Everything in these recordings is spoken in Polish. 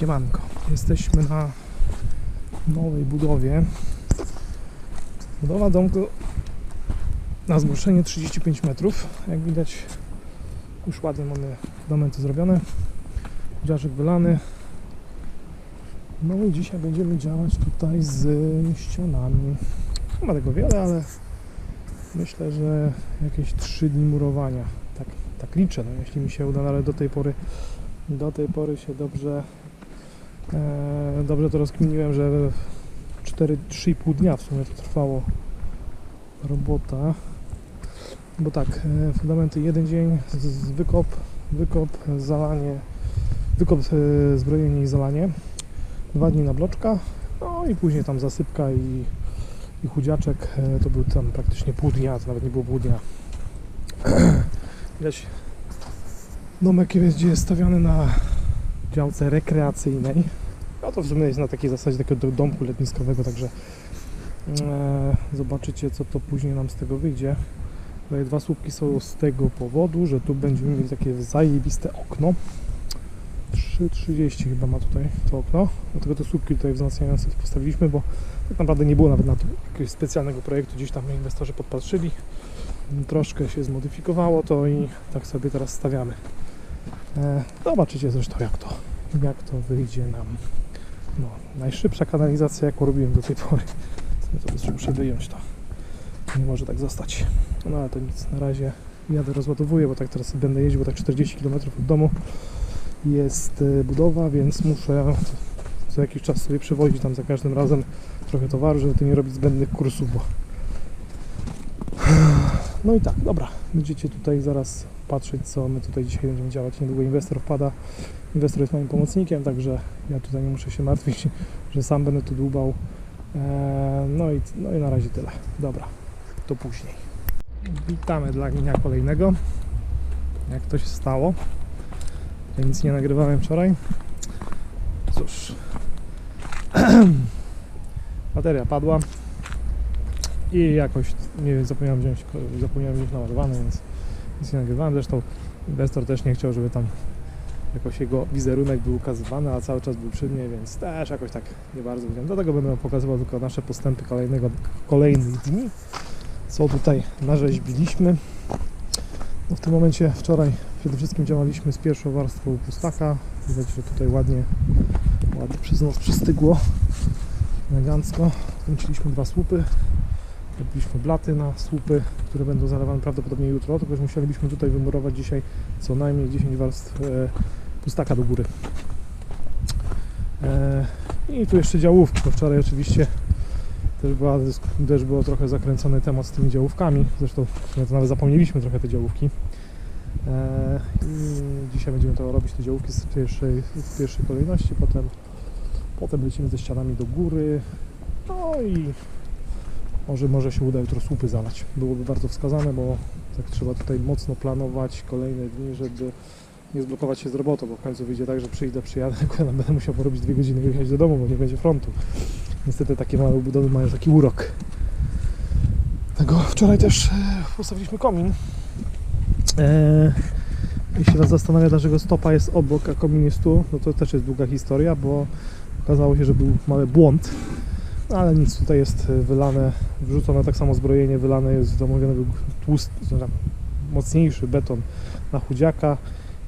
Siemanko, jesteśmy na nowej budowie. Budowa domku na zgłoszenie 35 metrów. Jak widać już ładnie mamy fundamenty zrobione. Dziarzek wylany. No i dzisiaj będziemy działać tutaj z ścianami. Nie ma tego wiele, ale myślę, że jakieś 3 dni murowania. Tak, tak liczę, no, jeśli mi się uda, no, ale do tej pory do tej pory się dobrze dobrze to rozkminiłem, że 4, 3,5 dnia w sumie to trwało robota. Bo tak, e, fundamenty jeden dzień, z, wykop, wykop, zalanie, wykop, e, zbrojenie i zalanie. Dwa dni na bloczka, no i później tam zasypka i, i chudziaczek. E, to był tam praktycznie pół dnia, to nawet nie było pół dnia. Widać domek jest, jest stawiany na działce rekreacyjnej. No to w sumie jest na takiej zasadzie takiego domku letniskowego, także e, zobaczycie co to później nam z tego wyjdzie. Tutaj dwa słupki są z tego powodu, że tu będziemy mieli takie zajebiste okno. 3,30 chyba ma tutaj to okno. Dlatego te słupki tutaj wzmacniające postawiliśmy, bo tak naprawdę nie było nawet na to jakiegoś specjalnego projektu. Gdzieś tam inwestorzy podpatrzyli. Troszkę się zmodyfikowało to i tak sobie teraz stawiamy. E, zobaczycie zresztą jak to, jak to wyjdzie nam. No, najszybsza kanalizacja jaką robiłem do tej pory. To muszę wyjąć to. Nie może tak zostać. No ale to nic, na razie jadę rozładowuję, bo tak teraz będę jeździł, bo tak 40 km od domu jest e, budowa, więc muszę co jakiś czas sobie przewozić tam za każdym razem trochę towaru, żeby tu nie robić zbędnych kursów, bo no i tak, dobra, będziecie tutaj zaraz patrzeć, co my tutaj dzisiaj będziemy działać. Niedługo inwestor wpada. Inwestor jest moim pomocnikiem, także ja tutaj nie muszę się martwić, że sam będę tu dłubał. Eee, no, i, no i na razie tyle. Dobra, to później. Witamy dla dnia kolejnego. Jak to się stało? Ja nic nie nagrywałem wczoraj. Cóż. Bateria padła i jakoś nie wiem, zapomniałem wziąć, zapomniałem wziąć naładowany, więc nic nie nagrywałem. Zresztą inwestor też nie chciał, żeby tam jakoś jego wizerunek był ukazywany, a cały czas był przy mnie, więc też jakoś tak nie bardzo wiem. Dlatego będę pokazywał tylko nasze postępy kolejnego, kolejnych dni, co tutaj narzeźbiliśmy. No w tym momencie wczoraj przede wszystkim działaliśmy z pierwszą warstwą pustaka. Widać, że tutaj ładnie, ładnie przez noc przystygło, elegancko. Kręciliśmy dwa słupy, Robiliśmy blaty na słupy, które będą zalewane prawdopodobnie jutro, tylko że musielibyśmy tutaj wymurować dzisiaj co najmniej 10 warstw e, pustaka do góry. E, I tu jeszcze działówki, bo wczoraj oczywiście też, była, też było trochę zakręcony temat z tymi działówkami, zresztą to nawet zapomnieliśmy trochę te działówki. E, I dzisiaj będziemy to robić, te działówki z pierwszej, w pierwszej kolejności, potem, potem lecimy ze ścianami do góry, no i może, może się uda jutro słupy zalać. Byłoby bardzo wskazane, bo tak trzeba tutaj mocno planować kolejne dni, żeby nie zblokować się z robotą, bo w końcu wyjdzie tak, że przyjdę, przyjadę, ja będę musiał porobić dwie godziny i wyjechać do domu, bo nie będzie frontu. Niestety takie małe budowy mają taki urok. Tego wczoraj też e, postawiliśmy komin. E, jeśli Was zastanawia, dlaczego stopa jest obok, a komin jest tu, no to też jest długa historia, bo okazało się, że był mały błąd ale nic, tutaj jest y, wylane, wrzucone tak samo zbrojenie, wylane jest, zamówiony był tłusty, znaczy mocniejszy beton na chudziaka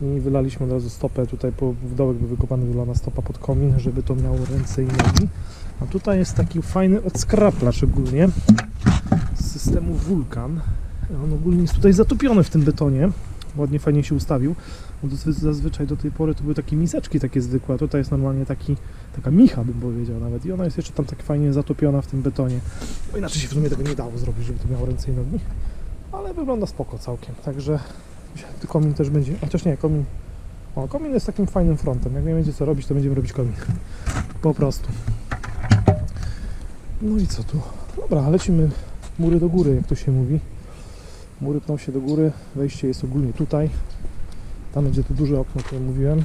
i wylaliśmy od razu stopę, tutaj po, w dołek był wykopany, wylana stopa pod komin, żeby to miało ręce i nogi. A tutaj jest taki fajny odskraplacz ogólnie z systemu Vulkan. On ogólnie jest tutaj zatopiony w tym betonie, ładnie, fajnie się ustawił. Bo zazwy- zazwyczaj do tej pory to były takie miseczki takie zwykłe, a tutaj jest normalnie taki taka micha bym powiedział nawet i ona jest jeszcze tam tak fajnie zatopiona w tym betonie. Bo inaczej się w sumie tego nie dało zrobić, żeby to miało ręce i nogi. Ale wygląda spoko całkiem, także komin też będzie, chociaż nie, komin o, komin jest takim fajnym frontem, jak nie będzie co robić, to będziemy robić komin. Po prostu. No i co tu? Dobra, lecimy mury do góry, jak to się mówi. Mury pną się do góry, wejście jest ogólnie tutaj. Tam będzie to duże okno, o którym mówiłem.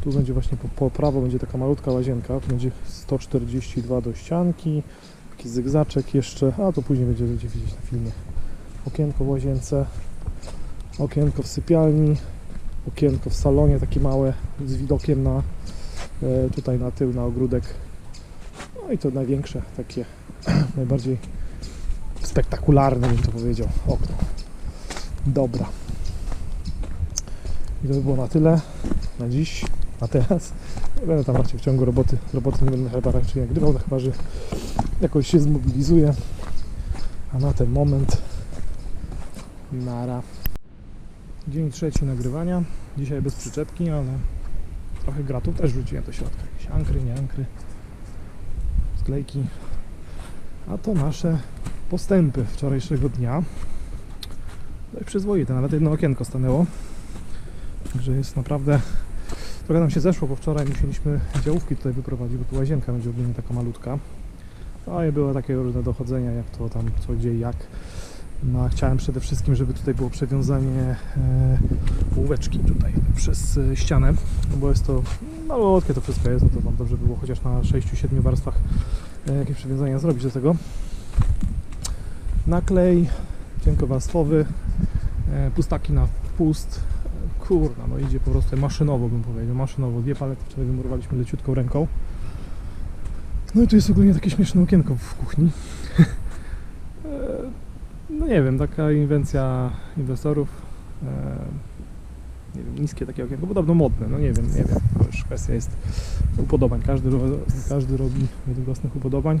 Tu będzie właśnie po, po prawo będzie taka malutka łazienka, tu będzie 142 do ścianki, taki zygzaczek jeszcze, a to później będzie widzieć na filmie. Okienko w łazience, okienko w sypialni, okienko w salonie takie małe z widokiem na, e, tutaj na tył, na ogródek. No i to największe, takie najbardziej spektakularne, bym to powiedział, okno. Dobra. I to by było na tyle na dziś, na teraz. Nie będę tam raczej w ciągu roboty, roboty nie będę chyba raczej nagrywał, no chyba że jakoś się zmobilizuję. A na ten moment nara. Dzień trzeci nagrywania. Dzisiaj bez przyczepki, ale trochę gratów też wrzuciłem do środka. Jakieś ankry, nie ankry, sklejki. A to nasze postępy wczorajszego dnia. No i przyzwoite, nawet jedno okienko stanęło. Także jest naprawdę... Trochę nam się zeszło, bo wczoraj musieliśmy działówki tutaj wyprowadzić, bo tu łazienka będzie ogólnie taka malutka. No i były takie różne dochodzenia, jak to tam, co, gdzie, jak. No, chciałem przede wszystkim, żeby tutaj było przewiązanie e, półeczki tutaj przez e, ścianę, no bo jest to malutkie to wszystko jest, no to wam dobrze by było chociaż na 6-7 warstwach e, jakieś przewiązania zrobić do tego. Naklej cienkowarstwowy, e, pustaki na pust. E, Kurna, no idzie po prostu maszynowo bym powiedział, maszynowo. Dwie palety wczoraj wymurowaliśmy leciutką ręką. No i tu jest ogólnie takie śmieszne okienko w kuchni. E, no nie wiem, taka inwencja inwestorów. E, nie wiem, niskie takie okienko, podobno modne, no nie wiem, nie wiem. Już kwestia jest upodobań. Każdy, każdy robi według własnych upodobań.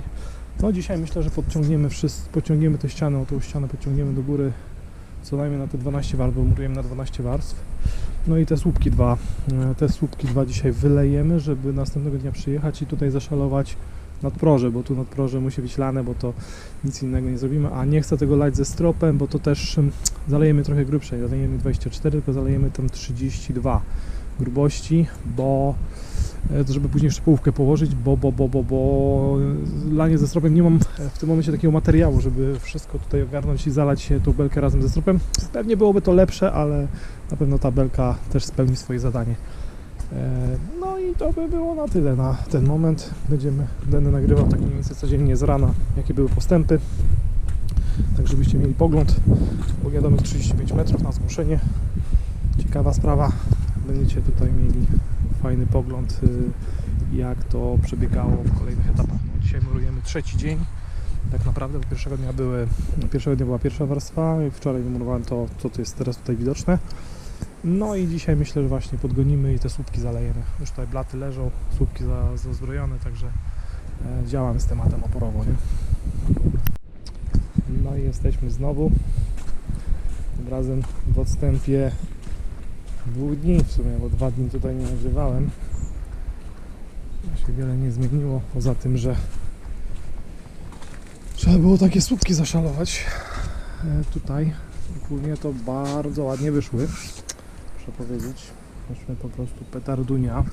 No dzisiaj myślę, że podciągniemy wszyscy, tę ścianę, tą ścianę podciągniemy do góry co najmniej na te 12 warstw, bo murujemy na 12 warstw. No i te słupki dwa, e, te słupki dwa dzisiaj wylejemy, żeby następnego dnia przyjechać i tutaj zaszalować nadproże, bo tu nadproże musi być lane, bo to nic innego nie zrobimy, a nie chcę tego lać ze stropem, bo to też ym, zalejemy trochę grubsze, nie zalejemy 24, tylko zalejemy tam 32 grubości, bo e, żeby później jeszcze połówkę położyć, bo, bo, bo, bo, bo lanie ze stropem nie mam e, w tym momencie takiego materiału, żeby wszystko tutaj ogarnąć i zalać tą belkę razem ze stropem. Pewnie byłoby to lepsze, ale na pewno ta belka też spełni swoje zadanie. E, No i to by było na tyle na ten moment. Będziemy, będę nagrywał tak mniej więcej codziennie z rana, jakie były postępy. Tak żebyście mieli pogląd. Bo wiadomo 35 metrów na zmuszenie. Ciekawa sprawa. Będziecie tutaj mieli fajny pogląd, y, jak to przebiegało w kolejnych etapach. No, dzisiaj murujemy trzeci dzień. Tak naprawdę, bo pierwszego dnia były, pierwszego dnia była pierwsza warstwa, i wczoraj wymurowałem to, co tu jest teraz tutaj widoczne. No i dzisiaj myślę, że właśnie podgonimy i te słupki zalejemy. Już tutaj blaty leżą, słupki za, zazbrojone, także e, działamy z tematem oporowo, nie? No i jesteśmy znowu. Tym razem w odstępie dwóch dni w sumie, bo dwa dni tutaj nie nagrywałem. się wiele nie zmieniło, poza tym, że trzeba było takie słupki zaszalować e, tutaj. Ogólnie to bardzo ładnie wyszły muszę powiedzieć. Myśmy po prostu petardunia. E,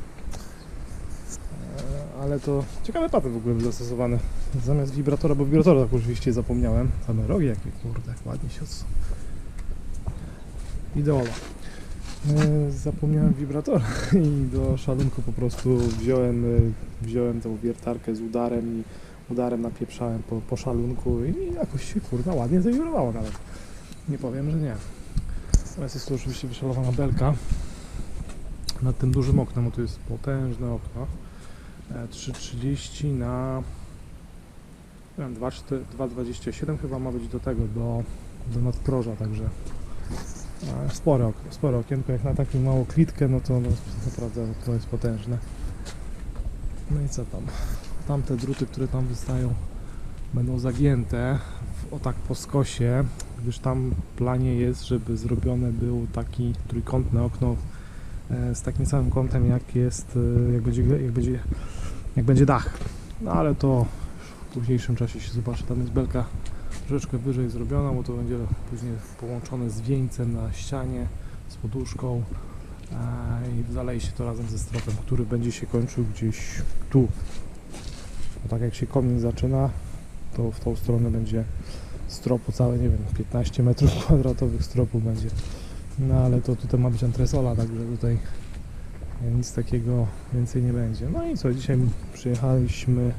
Ale to ciekawe papy w ogóle zastosowane. Zamiast wibratora, bo wibratora tak oczywiście zapomniałem. Same rogi jakie kurde, ładnie się odsu. Ideola. E, Zapomniałem wibratora i do szalunku po prostu wziąłem, e, wziąłem tą wiertarkę z udarem i udarem napieprzałem po, po szalunku i jakoś się kurde ładnie zawibrowało nawet. Nie powiem, że nie. Teraz jest to oczywiście wyszalowana belka nad tym dużym oknem, bo to jest potężne okno. E, 3,30 na nie wiem, 2,4 2,27 chyba ma być do tego, do, do nadproża, także e, spore, ok- spore okienko, jak na taką małą klitkę, no to no, naprawdę to jest potężne. No i co tam? Tamte druty, które tam wystają będą zagięte w, o tak po skosie, gdyż tam planie jest, żeby zrobione był taki trójkątne okno e, z takim samym kątem jak jest, e, jak będzie, jak będzie, jak będzie dach. No ale to w późniejszym czasie się zobaczy, tam jest belka troszeczkę wyżej zrobiona, bo to będzie później połączone z wieńcem na ścianie, z poduszką e, i zaleje się to razem ze stropem, który będzie się kończył gdzieś tu. Bo tak jak się komin zaczyna, to w tą stronę będzie stropu całe, nie wiem, 15 metrów kwadratowych stropu będzie. No ale to tutaj ma być antresola, także tutaj nic takiego więcej nie będzie. No i co, dzisiaj przyjechaliśmy,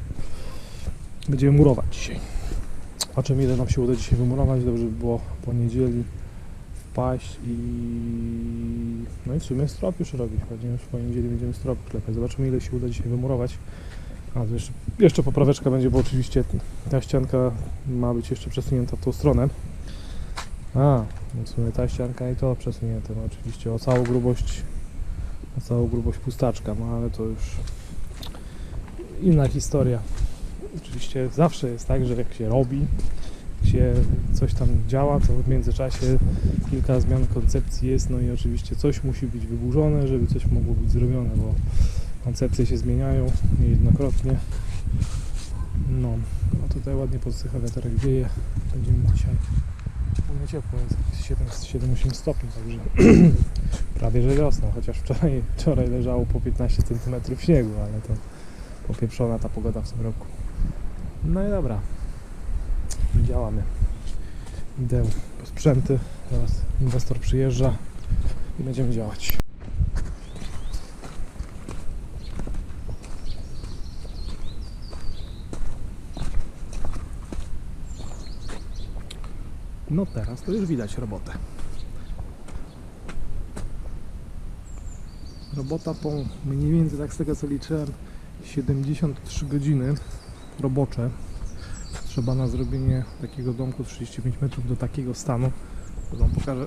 będziemy murować dzisiaj. O czym ile nam się uda dzisiaj wymurować, dobrze by było po niedzieli wpaść i no i w sumie strop już robić. W poniedzieli będziemy strop klepać. Zobaczymy ile się uda dzisiaj wymurować. A to jeszcze, jeszcze popraweczka będzie, bo oczywiście ta ścianka ma być jeszcze przesunięta w tą stronę. A, w sumie ta ścianka i to przesunięte. No oczywiście o całą grubość o całą grubość pustaczka, no ale to już inna historia. Oczywiście zawsze jest tak, że jak się robi, się coś tam działa, to w międzyczasie kilka zmian koncepcji jest, no i oczywiście coś musi być wyburzone, żeby coś mogło być zrobione, bo koncepcje się zmieniają niejednokrotnie. No, no tutaj ładnie podsycha wiaterek wieje. Będziemy dzisiaj ogólnie ciepło, jest 7-8 stopni, także prawie że wiosna, chociaż wczoraj, wczoraj leżało po 15 cm śniegu, ale to popieprzona ta pogoda w tym roku. No i dobra, działamy. Idę po sprzęty, teraz inwestor przyjeżdża i będziemy działać. No teraz to już widać robotę. Robota po mniej więcej, tak z tego co liczyłem, 73 godziny robocze. Trzeba na zrobienie takiego domku 35 metrów do takiego stanu. To wam pokażę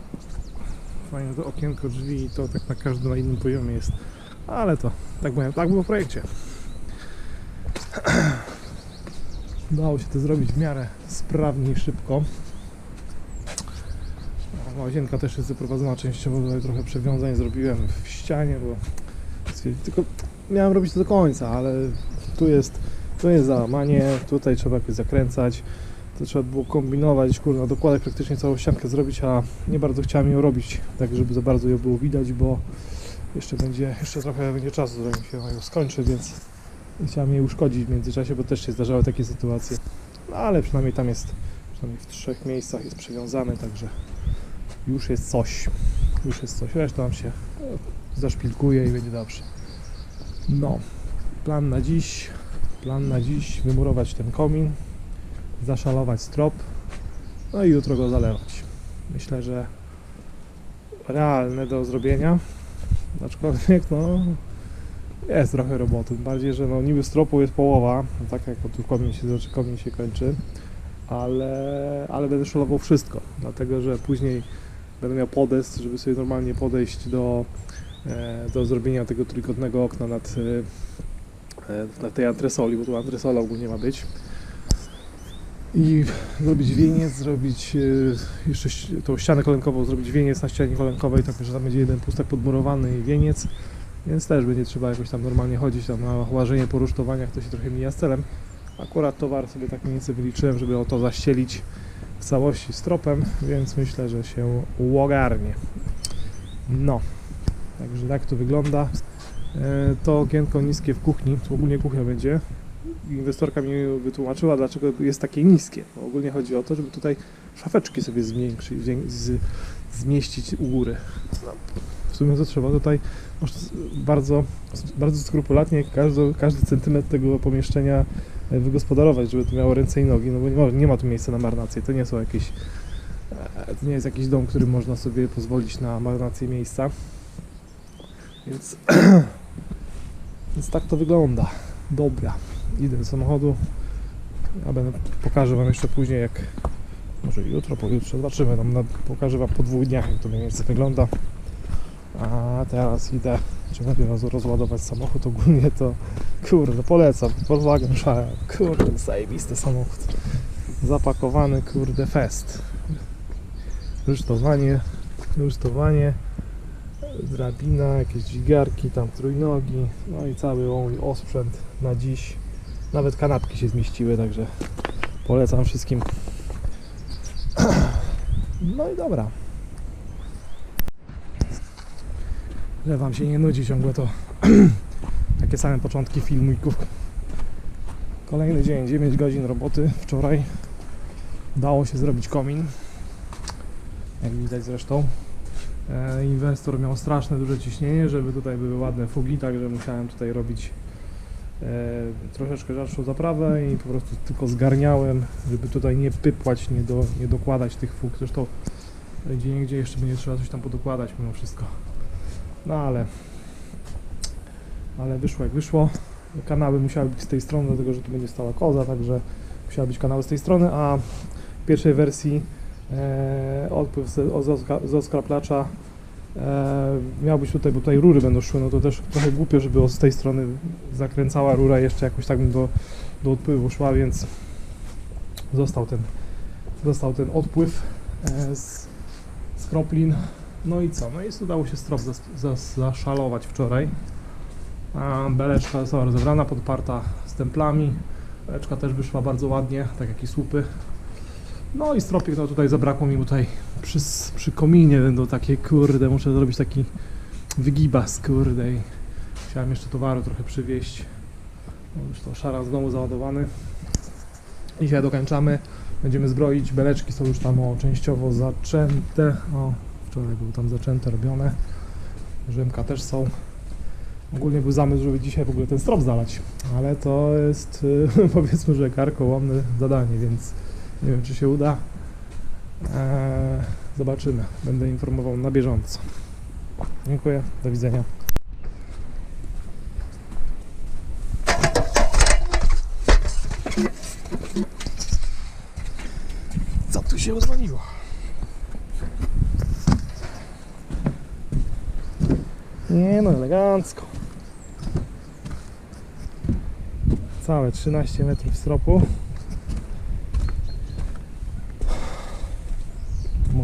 fajne to okienko drzwi i to tak na każdym na innym poziomie jest. Ale to tak, było- tak było w projekcie. Udało się to zrobić w miarę sprawnie i szybko. A Łazienka też jest wyprowadzona częściowo, tutaj trochę przewiązań zrobiłem w ścianie, bo tylko miałem robić to do końca, ale tu jest, tu jest załamanie, tutaj trzeba jakoś zakręcać, to trzeba było kombinować, kurwa, dokładać praktycznie całą ściankę zrobić, a nie bardzo chciałem ją robić, tak żeby za bardzo ją było widać, bo jeszcze będzie, jeszcze trochę będzie czasu, zanim się ją skończy, więc nie chciałem jej uszkodzić w międzyczasie, bo też się zdarzały takie sytuacje, no, ale przynajmniej tam jest, przynajmniej w trzech miejscach jest przywiązany, także już jest coś, już jest coś, reszta nam się zaszpilkuje i będzie dobrze. No, plan na dziś, plan na dziś wymurować ten komin, zaszalować strop, no i jutro go zalewać. Myślę, że realne do zrobienia, aczkolwiek no jest trochę roboty, bardziej, że no niby stropu jest połowa, no tak jak tu komin się, znaczy komin się kończy, ale, ale będę szalował wszystko, dlatego że później będę miał podest, żeby sobie normalnie podejść do, e, do zrobienia tego trójkątnego okna nad, e, na tej antresoli, bo tu antresola ogólnie ma być. I zrobić wieniec, zrobić e, jeszcze tą ścianę kolenkową, zrobić wieniec na ścianie kolenkowej, tak że tam będzie jeden pustek podmurowany i wieniec, więc też będzie trzeba jakoś tam normalnie chodzić, tam na łażenie po rusztowaniach to się trochę mija z celem. Akurat towar sobie tak mniej więcej wyliczyłem, żeby o to zaścielić w całości stropem, więc myślę, że się uogarnie. No, także tak to wygląda. E, To okienko niskie w kuchni, tu ogólnie kuchnia będzie. Inwestorka mi wytłumaczyła, dlaczego jest takie niskie. No, ogólnie chodzi o to, żeby tutaj szafeczki sobie zwiększyć, zwię- z, zmieścić u góry. W sumie to trzeba tutaj bardzo, bardzo skrupulatnie każdy, każdy centymetr tego pomieszczenia e, wygospodarować, żeby to miało ręce i nogi, no bo nie ma, nie ma tu miejsca na marnację, to nie są jakieś e, to nie jest jakiś dom, który można sobie pozwolić na marnację miejsca więc więc tak to wygląda. Dobra, idę do samochodu. Ja będę, pokażę wam jeszcze później jak może jutro, pojutrze, zobaczymy. Tam, na, pokażę wam po dwóch dniach jak to mniej więcej wygląda. A teraz idę czy roz, rozładować samochód. Ogólnie to kurde polecam Volkswagen Share kurde zajebisty samochód. Zapakowany kurde fest. Rusztowanie rusztowanie drabina, jakieś dźwigarki, tam trójnogi no i cały mój osprzęt na dziś. Nawet kanapki się zmieściły, także polecam wszystkim. No i dobra. Że wam się nie nudzi ciągle to takie same początki filmików. Kolejny dzień, 9 godzin roboty. Wczoraj udało się zrobić komin. Jak widać zresztą inwestor miał straszne duże ciśnienie, żeby tutaj były ładne fugi, także musiałem tutaj robić e, troszeczkę rzadszą zaprawę i po prostu tylko zgarniałem, żeby tutaj nie pypłać, nie, do, nie dokładać tych fug. Zresztą Gdzie niegdzie jeszcze będzie trzeba coś tam podokładać mimo wszystko. No ale ale wyszło jak wyszło. Kanały musiały być z tej strony, dlatego że tu będzie stała koza, także musiały być kanały z tej strony, a w pierwszej wersji e, odpływ z, z, z oskraplacza e, miał być tutaj, bo tutaj rury będą szły, no to też trochę głupio, żeby z tej strony zakręcała rura jeszcze jakoś tak do, do odpływu szła, więc został ten, został ten odpływ e, z, z kroplin. No i co? No i udało się strop zas, zaszalować wczoraj. A beleczka została rozebrana, podparta stemplami. Beleczka też wyszła bardzo ładnie, tak jak i słupy. No i stropik, no tutaj zabrakło mi tutaj przy, przy kominie będą takie, kurde, muszę zrobić taki wygibas, kurde i chciałem jeszcze towaru trochę przywieźć. No już to szara z domu załadowany. Dzisiaj dokończamy. Będziemy zbroić. Beleczki są już tam o, częściowo zaczęte. O, wczoraj były tam zaczęte, robione. Rzymka też są. Ogólnie był zamysł, żeby dzisiaj w ogóle ten strop zalać, ale to jest y, powiedzmy, że karkołomne zadanie, więc nie wiem, czy się uda. Eee, zobaczymy. Będę informował na bieżąco. Dziękuję. Do widzenia. Co tu się odwaliło? Nie no, elegancko. Całe 13 metrów stropu.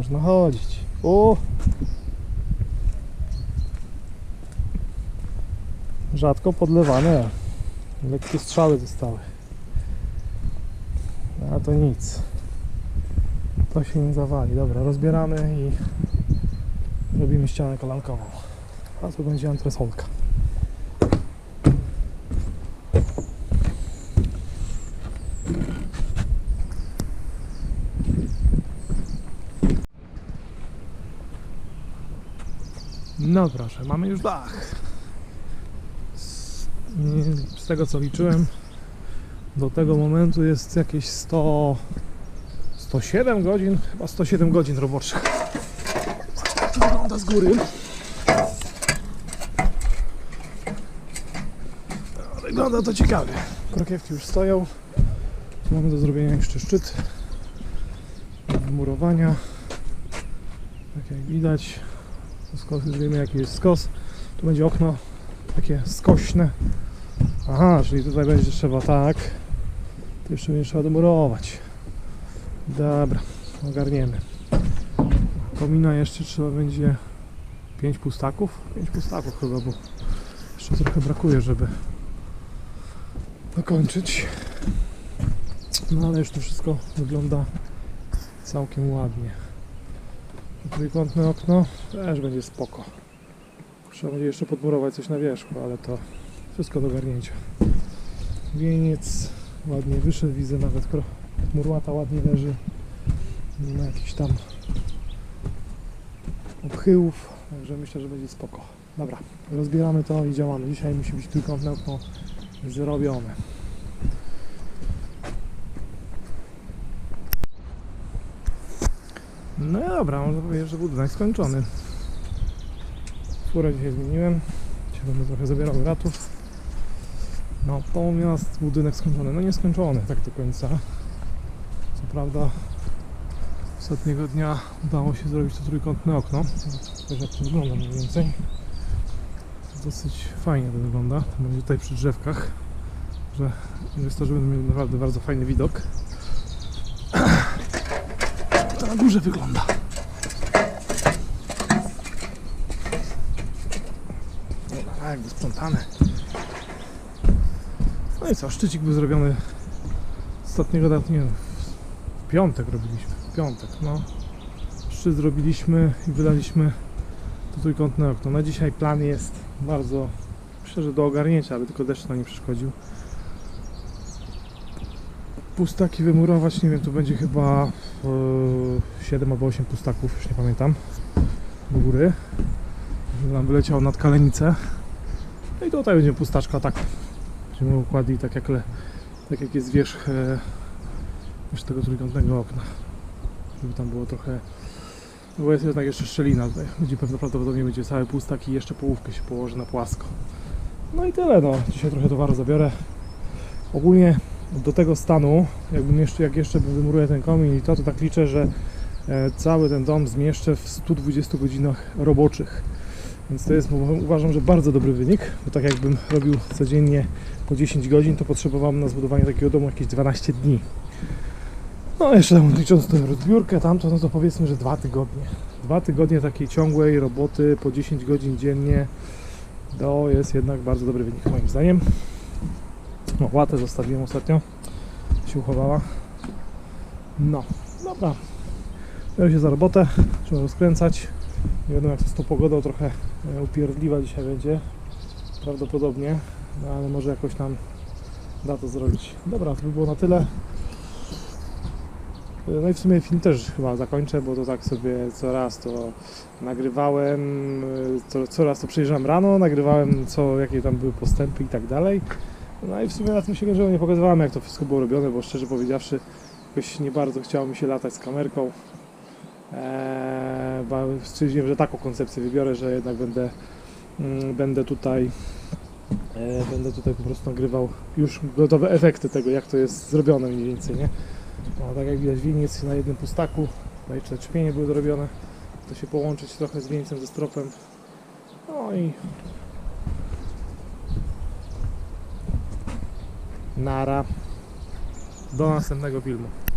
Można chodzić. O! Rzadko podlewane. Lekkie strzały zostały. A to nic. To się nie zawali. Dobra, rozbieramy i robimy ścianę kolankową. A tu będzie antresolka. No proszę, mamy już dach. Z, tego co liczyłem, do tego momentu jest jakieś 100, 107 godzin, chyba 107 godzin roboczych. Wygląda z góry. Wygląda to ciekawie. Krokiewki już stoją. Mamy do zrobienia jeszcze szczyt. Murowania. Tak jak widać. Skos, już wiemy jaki jest skos. Tu będzie okno takie skośne. Aha, czyli tutaj będzie trzeba tak. Tu jeszcze będzie trzeba domurować. Dobra, ogarniemy. Komina jeszcze trzeba będzie 5 pustaków. 5 pustaków chyba, bo jeszcze trochę brakuje, żeby dokończyć. No ale już to wszystko wygląda całkiem ładnie. Trójkątne okno też będzie spoko. Trzeba będzie jeszcze podmurować coś na wierzchu, ale to wszystko do ogarnięcia. Wieniec ładnie wyszedł, widzę nawet murłata ładnie leży. Nie ma jakichś tam obchyłów, także myślę, że będzie spoko. Dobra, rozbieramy to i działamy. Dzisiaj musi być trójkątne okno zrobione. No i dobra, można powiedzieć, że budynek skończony. Furę dzisiaj zmieniłem. Dzisiaj będę trochę zabierał ratów. Natomiast budynek skończony. No nie skończony tak do końca. Co prawda ostatniego dnia udało się zrobić to trójkątne okno. Też jak to wygląda mniej więcej. Dosyć fajnie to wygląda. To będzie tutaj przy drzewkach. Że inwestorzy będą naprawdę bardzo fajny widok. Na górze wygląda. Dobra, jakby sprzątane. No i co, szczycik był zrobiony ostatniego dnia, nie w piątek robiliśmy, w piątek, no. Szczyt zrobiliśmy i wydaliśmy to trójkątne okno. Na dzisiaj plan jest bardzo, myślę, że do ogarnięcia, aby tylko deszcz nam nie przeszkodził. Pustaki wymurować, nie wiem, to będzie chyba e, 7 albo 8 pustaków, już nie pamiętam, do góry. Nam wyleciało nad kalenicę. No i tutaj będzie pustaczka tak. Będziemy układli tak jak, le, tak jak jest wierzch e, już tego trójkątnego okna. Żeby tam było trochę No bo jest jednak jeszcze szczelina tutaj. Będzie pewno prawdopodobnie będzie cały pustak i jeszcze połówkę się położy na płasko. No i tyle no. Dzisiaj trochę towaru zabiorę. Ogólnie do tego stanu, jakbym jeszcze, jak jeszcze wymuruję ten komin i to, to tak liczę, że e, cały ten dom zmieszczę w 120 godzinach roboczych. Więc to jest uważam, że bardzo dobry wynik, bo tak jakbym robił codziennie po 10 godzin, to potrzebowałem na zbudowanie takiego domu jakieś 12 dni. No jeszcze licząc tę rozbiórkę tamto, no to powiedzmy, że dwa tygodnie. Dwa tygodnie takiej ciągłej roboty po 10 godzin dziennie to jest jednak bardzo dobry wynik moim zdaniem. No, łatę zostawiłem ostatnio, się uchowała. No, dobra. Biorę się za robotę, trzeba rozkręcać. Nie wiadomo jak to z tą pogodą, trochę e, upierdliwa dzisiaj będzie. Prawdopodobnie, no ale może jakoś nam da to zrobić. Dobra, to by było na tyle. No i w sumie film też chyba zakończę, bo to tak sobie co raz to nagrywałem, y, co, co raz to przyjeżdżam rano, nagrywałem co, jakie tam były postępy i tak dalej. No i w sumie na tym się kończyło, nie pokazywałem jak to wszystko było robione, bo szczerze powiedziawszy jakoś nie bardzo chciało mi się latać z kamerką. Eee, stwierdziłem, że taką koncepcję wybiorę, że jednak będę, mm, będę tutaj e, będę tutaj po prostu nagrywał już gotowe efekty tego, jak to jest zrobione mniej więcej, nie? No, tak jak widać winiec na jednym pustaku, no i czpienie były zrobione, to się połączyć trochę z wieńcem, ze stropem. No i nara. Do następnego filmu.